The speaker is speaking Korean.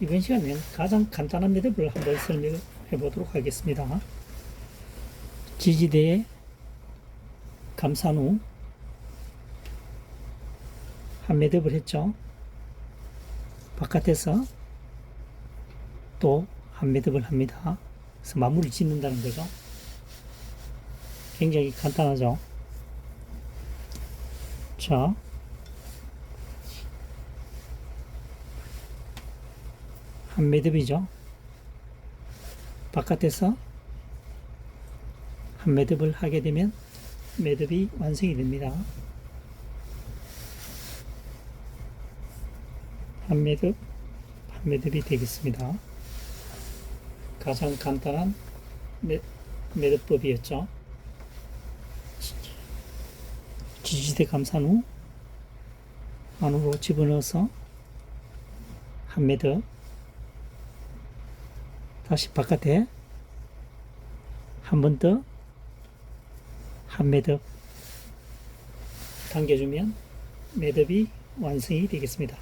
이번 시간에는 가장 간단한 매듭을 한번 설명해 보도록 하겠습니다. 지지대에 감싼 후 한 매듭을 했죠. 바깥에서 또 한 매듭을 합니다. 그래서 마무리 짓는다는 거죠. 굉장히 간단하죠. 자, 한 매듭이죠. 바깥에서 한 매듭을 하게 되면 매듭이 완성이 됩니다. 한 매듭, 한 매듭이 되겠습니다. 가장 간단한 매, 매듭법이었죠. 지지대 감싼 후 안으로 집어넣어서 한 매듭 다시 바깥에 한 번 더 한 매듭 당겨주면 매듭이 완성이 되겠습니다.